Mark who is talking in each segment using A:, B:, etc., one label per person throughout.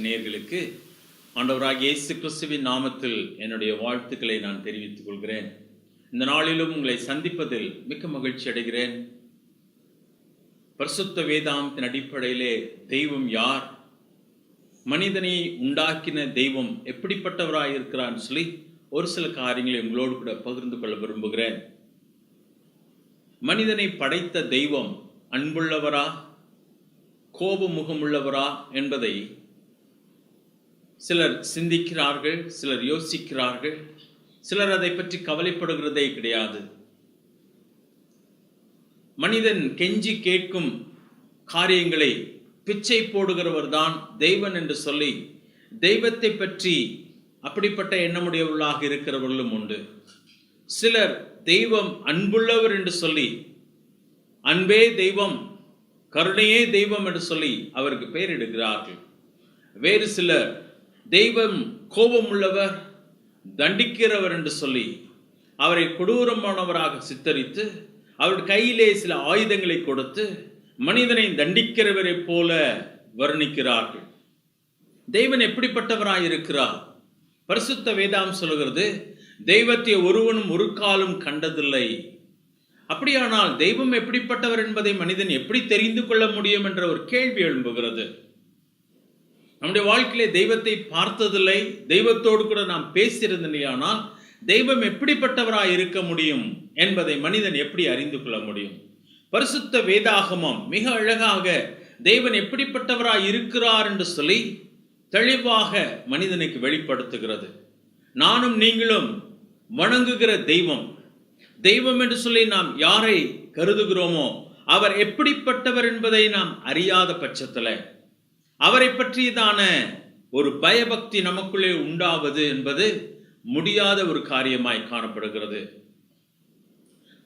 A: நிகழ்ச்சி நேர்களுக்கு ஆண்டவராக இயேசு கிறிஸ்துவின் நாமத்தில் என்னுடைய வாழ்த்துக்களை நான் தெரிவித்துக் கொள்கிறேன். இந்த நாளிலும் உங்களை சந்திப்பதில் மிக்க மகிழ்ச்சி அடைகிறேன். பரிசுத்த வேதாந்தின் அடிப்படையிலே தெய்வம் யார்? மனிதனை உண்டாக்கின தெய்வம் எப்படிப்பட்டவராக இருக்கிறான்னு சொல்லி ஒரு சில காரியங்களை உங்களோடு கூட பகிர்ந்து கொள்ள விரும்புகிறேன். மனிதனை படைத்த தெய்வம் அன்புள்ளவரா? கோபமுகமுள்ளவரா? என்பதை சிலர் சிந்திக்கிறார்கள் சிலர் யோசிக்கிறார்கள் சிலர் அதை பற்றி கவலைப்படுகிறதே கிடையாது. மனிதன் கெஞ்சி கேட்கும் காரியங்களை பிச்சை போடுகிறவர் தான் தெய்வன் என்று சொல்லி தெய்வத்தை பற்றி அப்படிப்பட்ட எண்ணமுடையவர்களாக இருக்கிறவர்களும் உண்டு. சிலர் தெய்வம் அன்புள்ளவர் என்று சொல்லி அன்பே தெய்வம் கருணையே தெய்வம் என்று சொல்லி அவருக்கு பெயரிடுகிறார்கள். வேறு சிலர் தெய்வம் கோபமுள்ளவர் தண்டிக்கிறவர் என்று சொல்லி அவரை கொடூரமானவராக சித்தரித்து அவர் கையிலே சில ஆயுதங்களை கொடுத்து மனிதனை தண்டிக்கிறவரை போல வர்ணிக்கிறார்கள். தெய்வன் எப்படிப்பட்டவராய் இருக்கிறார் பரிசுத்த வேதாம் சொல்கிறது தெய்வத்தை ஒருவனும் ஒரு காலம் கண்டதில்லை. அப்படியானால் தெய்வம் எப்படிப்பட்டவர் என்பதை மனிதன் எப்படி தெரிந்து கொள்ள முடியும் என்ற ஒரு கேள்வி எழும்புகிறது. நம்முடைய வாழ்க்கையிலே தெய்வத்தை பார்த்ததில்லை தெய்வத்தோடு கூட நாம் பேசியிருந்தனையானால் தெய்வம் எப்படிப்பட்டவராய் இருக்க முடியும் என்பதை மனிதன் எப்படி அறிந்து கொள்ள முடியும்? பரிசுத்த வேதாகமம் மிக அழகாக தெய்வன் எப்படிப்பட்டவராய் இருக்கிறார் என்று சொல்லி தெளிவாக மனிதனுக்கு வெளிப்படுத்துகிறது. நானும் நீங்களும் வணங்குகிற தெய்வம். தெய்வம் என்று சொல்லி நாம் யாரை கருதுகிறோமோ அவர் எப்படிப்பட்டவர் என்பதை நாம் அறியாத பட்சத்தில் அவரை பற்றியதான ஒரு பயபக்தி நமக்குள்ளே உண்டாவது என்பது முடியாத ஒரு காரியமாய் காணப்படுகிறது.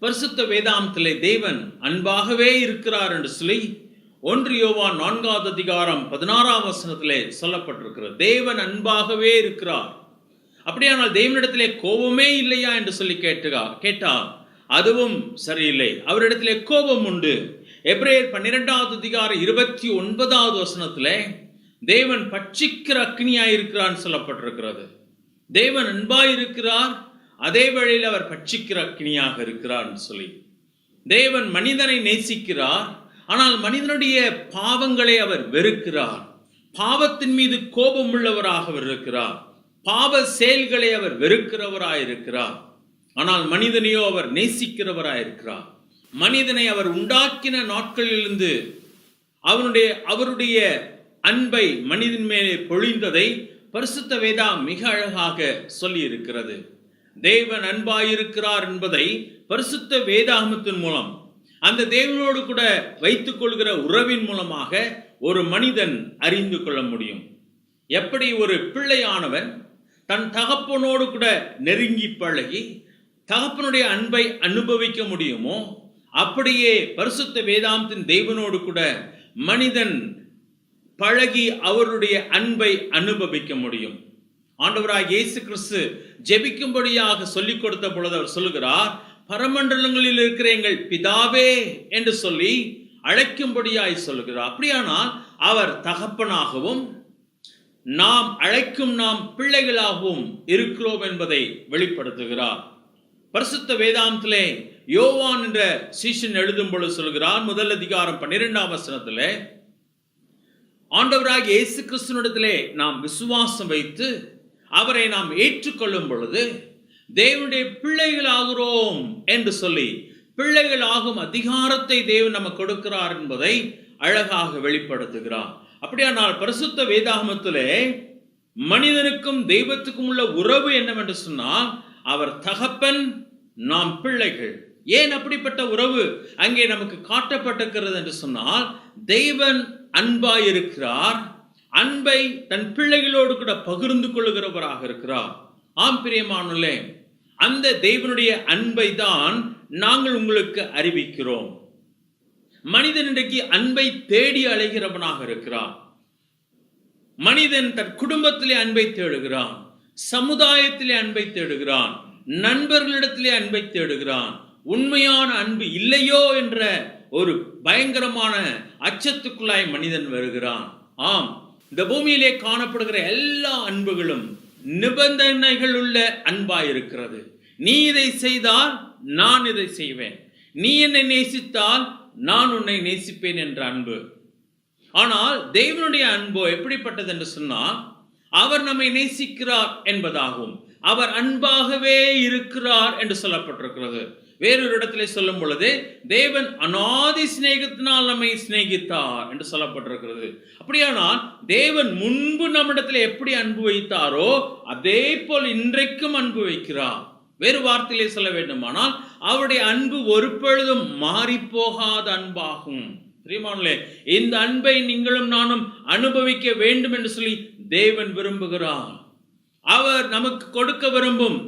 A: பரிசுத்த வேதாந்தத்திலே தேவன் அன்பாகவே இருக்கிறார் என்று சொல்லி ஒன்று யோவான் நான்காவது அதிகாரம் பதினாறாம் வசனத்திலே சொல்லப்பட்டிருக்கிறது. தேவன் அன்பாகவே இருக்கிறார். அப்படியானால் தேவனிடத்திலே கோபமே இல்லையா என்று சொல்லி கேட்டுகா கேட்டால் அதுவும் சரியில்லை. அவரிடத்திலே கோபம் உண்டு. எப்ரேயர் பன்னிரெண்டாவது அதிகாரம் இருபத்தி ஒன்பதாவது வசனத்தில் தேவன் பட்சிக்கிற அக்னியாக இருக்கிறான்னு சொல்லப்பட்டிருக்கிறது. தேவன் அன்பாக இருக்கிறார் அதே வேளையில் அவர் பட்சிக்கிற அக்னியாக இருக்கிறான்னு சொல்லி. தேவன் மனிதனை நேசிக்கிறார் ஆனால் மனிதனுடைய பாவங்களை அவர் வெறுக்கிறார். பாவத்தின் மீது கோபம் உள்ளவராக அவர் இருக்கிறார். பாவ செயல்களை அவர் வெறுக்கிறவராயிருக்கிறார். ஆனால் மனிதனையோ அவர் நேசிக்கிறவராயிருக்கிறார். மனிதனை அவர் உண்டாக்கின நாட்களிலிருந்து அவனுடைய அவருடைய அன்பை மனிதன் மேலே பொழிந்ததை பரிசுத்த வேதா மிக அழகாக சொல்லி இருக்கிறது தேவன் அன்பாயிருக்கிறார் என்பதை பரிசுத்த வேதாகமத்தின் மூலம் அந்த தேவனோடு கூட வைத்துக் கொள்கிற உறவின் மூலமாக ஒரு மனிதன் அறிந்து கொள்ள முடியும். எப்படி ஒரு பிள்ளையானவன் தன் தகப்பனோடு கூட நெருங்கி பழகி தகப்பனுடைய அன்பை அனுபவிக்க முடியுமோ அப்படியே பரிசுத்த வேதாந்தின் தெய்வனோடு கூட மனிதன் பழகி அவருடைய அன்பை அனுபவிக்க முடியும். ஆண்டவராக இயேசு கிறிஸ்து ஜெபிக்கும்படியாக சொல்லிக் கொடுத்த பொழுது அவர் சொல்லுகிறார் பரமண்டலங்களில் இருக்கிற எங்கள் பிதாவே என்று சொல்லி அழைக்கும்படியாய் சொல்லுகிறார். அப்படியானால் அவர் தகப்பனாகவும் நாம் அழைக்கும் நாம் பிள்ளைகளாகவும் இருக்கிறோம் என்பதை வெளிப்படுத்துகிறார். பரிசுத்த வேதாந்திலே யோவான் என்ற சீஷன் எழுதும் பொழுது சொல்கிறான் முதல் அதிகாரம் பன்னிரெண்டாம் வசனத்திலே ஆண்டவராக இயேசு கிறிஸ்துவனிடத்திலே நாம் விசுவாசம் வைத்து அவரை நாம் ஏற்றுக்கொள்ளும் பொழுது தேவனுடைய பிள்ளைகள் ஆகிறோம் என்று சொல்லி பிள்ளைகள் ஆகும் அதிகாரத்தை தேவன் நமக்கு கொடுக்கிறார் என்பதை அழகாக வெளிப்படுத்துகிறார். அப்படியானால் பரிசுத்த வேதாகமத்திலே மனிதனுக்கும் தெய்வத்துக்கும் உள்ள உறவு என்னவென்று சொன்னால் அவர் தகப்பன் நாம் பிள்ளைகள். ஏன் அப்படிப்பட்ட உறவு அங்கே நமக்கு காட்டப்பட்டிருக்கிறது என்று சொன்னால் தெய்வன் அன்பாய் இருக்கிறார் அன்பை தன் பிள்ளைகளோடு கூட பகிர்ந்து கொள்கிறவராக இருக்கிறார். ஆம் பிரியமானுள்ளே அந்த தெய்வனுடைய அன்பை தான் நாங்கள் உங்களுக்கு அறிவிக்கிறோம். மனிதன் இன்றைக்கு அன்பை தேடி அலைகிறவனாக இருக்கிறான். மனிதன் தன் குடும்பத்திலே அன்பை தேடுகிறான். சமுதாயத்திலே அன்பை தேடுகிறான் நண்பர்களிடத்திலே அன்பை தேடுகிறான். உண்மையான அன்பு இல்லையோ என்ற ஒரு பயங்கரமான அச்சத்துக்குள்ளாய் மனிதன் வருகிறான். ஆம் இந்த பூமியிலே காணப்படுகிற எல்லா அன்புகளும் நிபந்தனைகள் உள்ள அன்பாய் இருக்கிறது நீ இதை செய்தால் நான் இதை செய்வேன். நீ என்னை நேசித்தால் நான் உன்னை நேசிப்பேன் என்ற அன்பு. ஆனால் தெய்வனுடைய அன்போ எப்படிப்பட்டது என்று சொன்னால் அவர் நம்மை நேசிக்கிறார் என்பதாகும். அவர் அன்பாகவே இருக்கிறார் என்று சொல்லப்பட்டிருக்கிறது. வேறொரு இடத்திலே சொல்லும் பொழுது தேவன் அனாதி சிநேகத்தினால் நம்மை சிநேகித்தார் என்று சொல்லப்பட்டிருக்கிறது. அப்படியானால் தேவன் முன்பு நம்மிடத்தில் எப்படி அன்பு வைத்தாரோ அதே போல் இன்றைக்கும் அன்பு வைக்கிறார். வேறு வார்த்தையிலே சொல்ல வேண்டுமானால் அவருடைய அன்பு ஒரு பொழுதும் மாறி போகாத அன்பாகும். பிரியமானே இந்த அன்பை நீங்களும் நானும் அனுபவிக்க வேண்டும் என்று சொல்லி தேவன் விரும்புகிறான். அவர் நமக்கு கொடுக்க விரும்பும்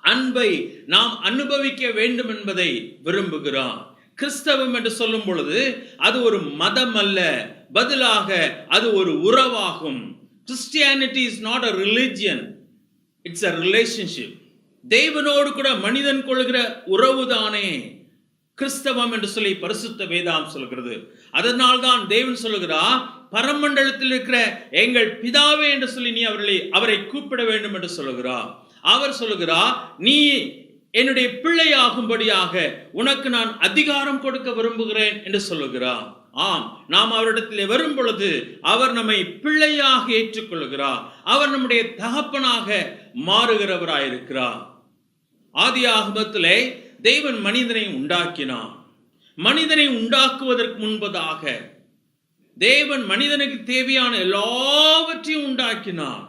A: அன்பை நாம் அனுபவிக்க வேண்டும் என்பதை விரும்புகிறான். கிறிஸ்தவம் என்று சொல்லும் பொழுது அது ஒரு மதம் அல்ல பதிலாக அது ஒரு உறவாகும். Christianity is not a religion it's a relationship தேவனோடு கூட மனிதன் கொள்கிற உறவுதானே. கிறிஸ்தவம் என்று சொல்லி பரிசுத்த வேதாம் சொல்கிறது. அதனால் தான் தேவன் சொல்லுகிறார் பரமண்டலத்தில் இருக்கிற எங்கள் பிதாவே என்று சொல்லி நீ அவர்களை அவரை கூப்பிட வேண்டும் என்று சொல்லுகிறார் அவர் சொல்லுகிறார் நீ என்னுடைய பிள்ளை ஆகும்படியாக உனக்கு நான் அதிகாரம் கொடுக்க விரும்புகிறேன் என்று சொல்லுகிறார் ஆம் நாம் அவரிடத்தில் வரும் பொழுது அவர் நம்மை பிள்ளையாக ஏற்றுக்கொள்கிறார் அவர் நம்முடைய தகப்பனாக மாறுகிறவராயிருக்கிறார். ஆதி ஆகமத்திலே தேவன் மனிதனை உண்டாக்கினான். மனிதனை உண்டாக்குவதற்கு முன்பதாக தேவன் மனிதனுக்கு தேவையான எல்லாவற்றையும் உண்டாக்கினார்.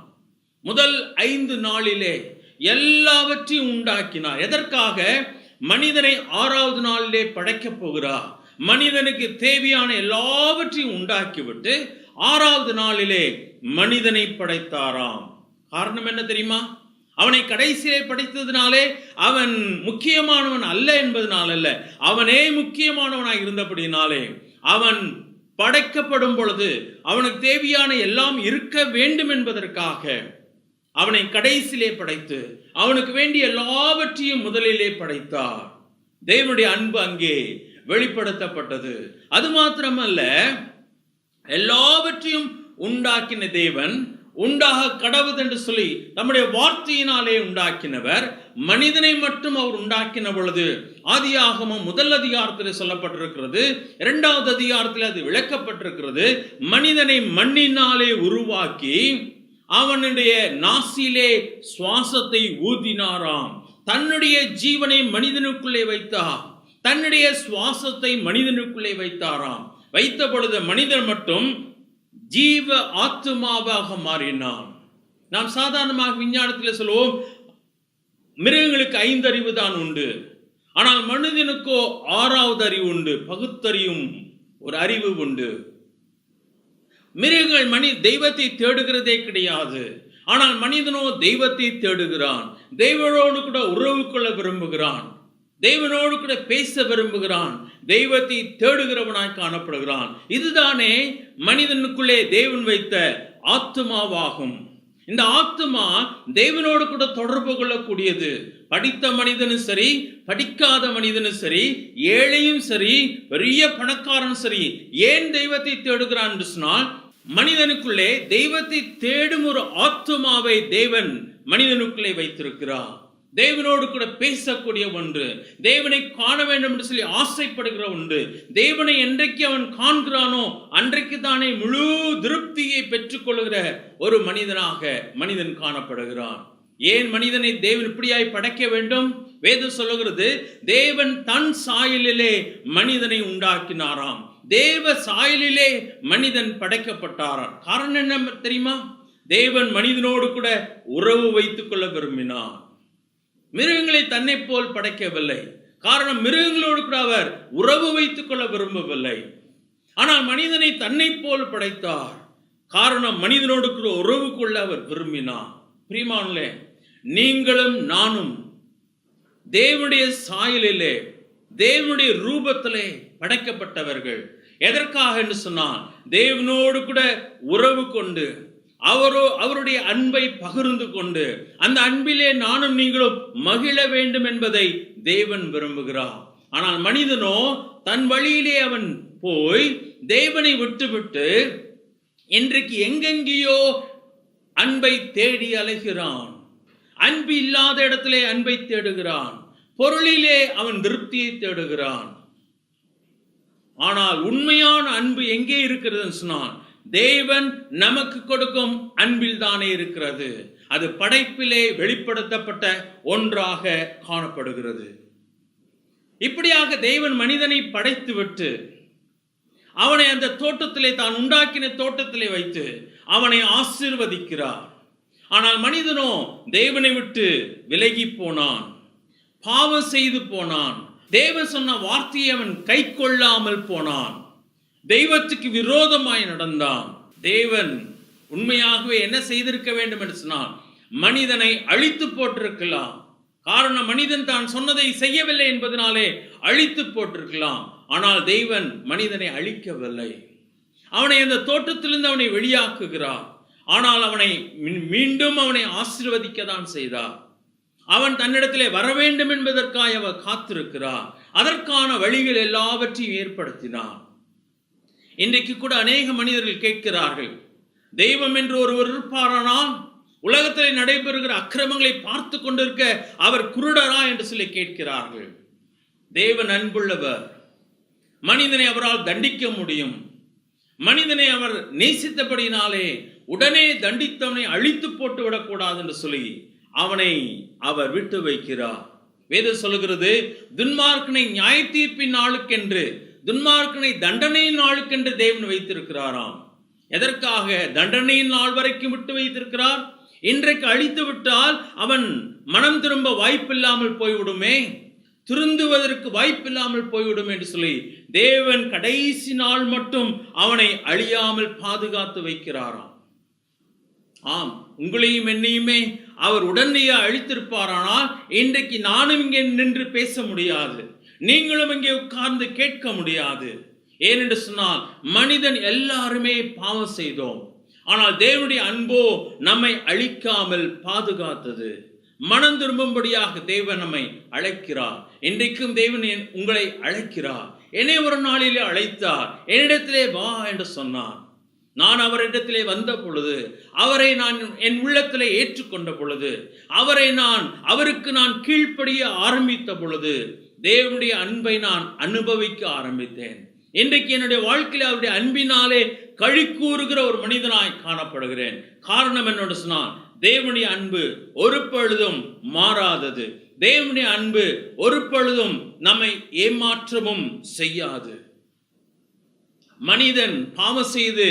A: முதல் ஐந்து நாளிலே எல்லாவற்றையும் உண்டாக்கினார். எதற்காக? மனிதனை ஆறாவது நாளிலே படைக்கப் போகிறார். மனிதனுக்கு தேவையான எல்லாவற்றையும் உண்டாக்கிவிட்டு ஆறாவது நாளிலே மனிதனை படைத்தாராம். காரணம் என்ன தெரியுமா? அவனை கடைசியிலே படைத்ததினாலே அவன் முக்கியமானவன் அல்ல என்பதனால் அல்ல. அவனே முக்கியமானவனாக இருந்தபடினாலே அவன் படைக்கப்படும் பொழுது அவனுக்கு தேவையான எல்லாம் இருக்க வேண்டும் என்பதற்காக அவனை கடைசியிலே படைத்து அவனுக்கு வேண்டிய எல்லாவற்றையும் முதலிலே படைத்தார். தேவனுடைய அன்பு அங்கே வெளிப்படுத்தப்பட்டது. அது மாத்திரமல்ல எல்லாவற்றையும் உண்டாக்கின தேவன் உண்டாக கடவுது என்று சொல்லி நம்முடைய வார்த்தையினாலே உண்டாக்கினவர் மனிதனை மட்டும் அவர் உண்டாக்கின பொழுது ஆதியாகமும் முதல் அதிகாரத்தில் சொல்லப்பட்டிருக்கிறது இரண்டாவது அதிகாரத்தில் அது விளக்கப்பட்டிருக்கிறது மனிதனை மண்ணினாலே உருவாக்கி அவனுடைய நாசிலே சுவாசத்தை ஊதினாராம். தன்னுடைய ஜீவனை மனிதனுக்குள்ளே வைத்தார். தன்னுடைய சுவாசத்தை மனிதனுக்குள்ளே வைத்தாராம். வைத்த பொழுது மனிதன் மட்டும் ஜீவ ஆத்மாவாக மாறினான். நாம் சாதாரணமாக விஞ்ஞானத்தில் சொல்லுவோம் மிருகங்களுக்கு ஐந்து அறிவு தான் உண்டு. ஆனால் மனிதனுக்கோ ஆறாவது அறிவு உண்டு பகுத்தறியும் ஒரு அறிவு உண்டு. மிருகங்கள் மனி தெய்வத்தை தேடுகிறதே கிடையாது. ஆனால் மனிதனோ தெய்வத்தை தேடுகிறான். தெய்வனோடு கூட உறவு கொள்ள விரும்புகிறான். தெய்வனோடு கூட பேச விரும்புகிறான். தெய்வத்தை தேடுகிறவனாய் காணப்படுகிறான். இதுதானே மனிதனுக்குள்ளே தேவன் வைத்த ஆத்துமாவாகும். இந்த ஆத்துமா தேவனோடு கூட தொடர்பு கொள்ளக்கூடியது. படித்த மனிதனும் சரி படிக்காத மனிதனும் சரி ஏழையும் சரி பெரிய பணக்காரனும் சரி ஏன் தெய்வத்தை தேடுகிறான் என்று சொன்னால் மனிதனுக்குள்ளே தெய்வத்தை தேடும் ஒரு ஆத்துமாவை தேவன் மனிதனுக்குள்ளே வைத்திருக்கிறான் தேவனோடு கூட பேசக்கூடிய ஒன்று தேவனை காண வேண்டும் என்று சொல்லி ஆசைப்படுகிற ஒன்று தேவனை என்றைக்கு அவன் காண்கிறானோ அன்றைக்கு தானே முழு திருப்தியை பெற்றுக்கொள்கிற ஒரு மனிதனாக மனிதன் காணப்படுகிறான். ஏன் மனிதனை தேவன் இப்படியாய் படைக்க வேண்டும்? வேதம் சொல்லுகிறது தேவன் தன் சாயலிலே மனிதனை உண்டாக்கினாராம். தேவ சாயலிலே மனிதன் படைக்கப்பட்டாராம். காரணம் என்ன தெரியுமா? தேவன் மனிதனோடு கூட உறவு வைத்துக் கொள்ள விரும்பினான் மிருகங்களை தன்னை போல் படைக்கவில்லை. காரணம் மிருகங்களோடு கூட அவர் உறவு வைத்துக் கொள்ள விரும்பவில்லை. ஆனால் மனிதனை தன்னை போல் படைத்தார். காரணம் மனிதனோடு கூட உறவு கொள்ள அவர் விரும்பினார். பிரிமானே நீங்களும் நானும் தேவனுடைய சாயலிலே தேவனுடைய ரூபத்திலே படைக்கப்பட்டவர்கள். எதற்காக என்று சொன்னால் தேவனோடு கூட உறவு கொண்டு அவரோ அவருடைய அன்பை பகிர்ந்து கொண்டு அந்த அன்பிலே நானும் நீங்களும் மகிழ வேண்டும் என்பதை தேவன் விரும்புகிறார். ஆனால் மனிதனோ தன் வழியிலே அவன் போய் தேவனை விட்டுவிட்டு இன்றைக்கு எங்கெங்கேயோ அன்பை தேடி அலைகிறான். அன்பு இல்லாத இடத்திலே அன்பை தேடுகிறான். பொருளிலே அவன் திருப்தியை தேடுகிறான். ஆனால் உண்மையான அன்பு எங்கே இருக்கிறது சொன்னான் தேவன் நமக்கு கொடுக்கும் அன்பில் தானே இருக்கிறது. அது படைப்பிலே வெளிப்படுத்தப்பட்ட ஒன்றாக காணப்படுகிறது. இப்படியாக தேவன் மனிதனை படைத்துவிட்டு அவனை அந்த தோட்டத்திலே தான் உண்டாக்கின தோட்டத்திலே வைத்து அவனை ஆசிர்வதிக்கிறார். ஆனால் மனிதனோ தேவனை விட்டு விலகி போனான் பாவம் செய்து போனான். தேவன் சொன்ன வார்த்தையை அவன் கை கொள்ளாமல் போனான். தெய்வத்துக்கு விரோதமாய் நடந்தான். தேவன் உண்மையாகவே என்ன செய்திருக்க வேண்டும் என்று சொன்னால் மனிதனை அழித்து போட்டிருக்கலாம். காரணம் மனிதன் தான் சொன்னதை செய்யவில்லை என்பதனாலே அழித்து போட்டிருக்கலாம். ஆனால் தெய்வன் மனிதனை அழிக்கவில்லை. அவனை அந்த தோட்டத்திலிருந்து அவனை வெளியாக்குகிறார். ஆனால் அவனை மீண்டும் அவனை ஆசீர்வதிக்க தான் செய்தார். அவன் தன்னிடத்திலே வர வேண்டும் என்பதற்காக அவர் காத்திருக்கிறார். அதற்கான வழிகள் எல்லாவற்றையும் ஏற்படுத்தினார். இன்றைக்கு கூட அநேக மனிதர்கள் கேட்கிறார்கள் தெய்வம் என்று ஒருவர் இருப்பாரானால் உலகத்தில் நடைபெறுகிற அக்கிரமங்களை பார்த்து கொண்டிருக்க அவர் குருடரா? என்று சொல்லி கேட்கிறார்கள். தேவன் அன்புள்ளவர் மனிதனை அவரால் தண்டிக்க முடியும். மனிதனை அவர் நேசித்தபடினாலே உடனே தண்டித்தவனை அழித்து போட்டு விடக்கூடாது என்று சொல்லி அவனை அவர் விட்டு வைக்கிறார். வேதம் சொல்லுகிறது துன்மார்க்கனை நியாய தீர்ப்பின் நாளுக்கென்று துன்மார்க்கனை தண்டனையின் நாளுக்கென்று தேவன் வைத்திருக்கிறாராம். எதற்காக தண்டனையின் நாள் வரைக்கும் விட்டு வைத்திருக்கிறார்? இன்றைக்கு அழித்து விட்டால் அவன் மனம் திரும்ப வாய்ப்பில்லாமல் போய்விடுமே. திருந்துவதற்கு வாய்ப்பில்லாமல் போய்விடும் என்று சொல்லி தேவன் கடைசி நாள் மட்டும் அவனை அழியாமல் பாதுகாத்து வைக்கிறாராம். ஆம் உங்களையும் என்னையுமே அவர் உடனடியே அழித்திருப்பாரானால் இன்றைக்கு நானும் இங்கே நின்று பேச முடியாது. நீங்களும் இங்கே உட்கார்ந்து கேட்க முடியாது. ஏனென்று சொன்னால் மனிதன் எல்லாருமே பாவம் செய்தோம். ஆனால் தேவனுடைய அன்போ நம்மை அழிக்காமல் பாதுகாத்தது. மனம் திரும்பும்படியாக தேவன் நம்மை அழைக்கிறார். இன்றைக்கும் தேவன் என்- உங்களை அழைக்கிறார். என்னை ஒரு நாளிலே அழைத்தார். என்னிடத்திலே வா என்று சொன்னார். நான் அவரிடத்திலே வந்த பொழுது அவரை நான் என் உள்ளத்திலே ஏற்றுக்கொண்ட பொழுது அவரை நான் அவருக்கு நான் கீழ்ப்படிய ஆரம்பித்த பொழுது தேவனுடைய அன்பை நான் அனுபவிக்க ஆரம்பித்தேன். இன்றைக்கு என்னுடைய வாழ்க்கையில் அவருடைய அன்பினாலே கழி கூறுகிற ஒரு மனிதனாய் காணப்படுகிறேன். காரணம் என்னோட சொன்னால் தேவனுடைய அன்பு ஒரு பொழுதும் மாறாதது. தேவனுடைய அன்பு ஒரு பொழுதும் நம்மை ஏமாற்றமும் செய்யாது. மனிதன் பாவம் செய்து